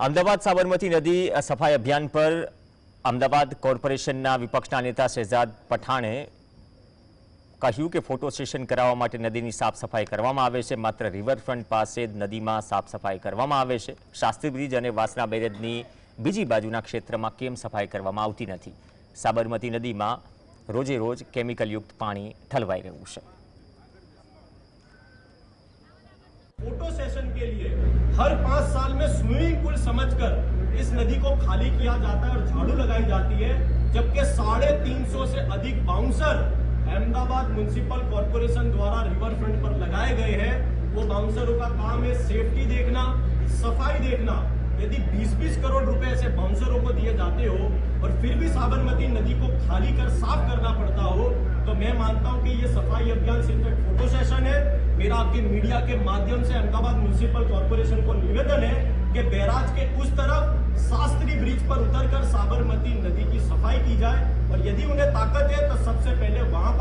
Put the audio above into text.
અમદાવાદ સાબરમતી નદી સફાઈ અભિયાન પર અમદાવાદ કોર્પોરેશનના વિપક્ષના નેતા શહેજાદ પઠાણે કહ્યું કે ફોટો સેશન કરાવવા માટે નદીની સાફ સફાઈ કરવામાં આવે છે માત્ર રિવરફ્રન્ટ પાસે જ નદીમાં સાફ સફાઈ કરવામાં આવે છે શાસ્ત્રી બ્રિજ અને વાસણા બેરેજની બીજી બાજુના ક્ષેત્રમાં કેમ સફાઈ કરવામાં આવતી નથી સાબરમતી નદીમાં રોજે રોજ કેમિકલયુક્ત પાણી ઠલવાઈ રહ્યું છે फोटो सेशन के लिए हर पांच साल में स्विमिंग पूल समझकर इस नदी को खाली किया जाता है और झाड़ू लगाई जाती है, जबकि साढ़े तीन सौ से अधिक बाउंसर अहमदाबाद म्युनिसिपल कॉरपोरेशन द्वारा रिवर फ्रंट पर लगाए गए हैं। वो बाउंसरों का काम है सेफ्टी देखना, सफ़ाई देखना। यदि 20-20 करोड़ रुपए ऐसे बाउंसरों को दिए जाते हो और फिर भी साबरमती नदी को खाली कर साफ़ करना पड़ता हो तो मैं मानता हूँ कि ये सफ़ाई अभियान सिर्फ़ एक फ़ोटो सेशन है। मेरा आपके मीडिया के माध्यम से अहमदाबाद म्युनिसिपल कॉरपोरेशन को निवेदन है कि बैराज के उस शास्त्री ब्रिज पर उतरकर साबरमती नदी की सफ़ाई की जाए और यदि उन्हें ताकत है तो सबसे पहले वहाँ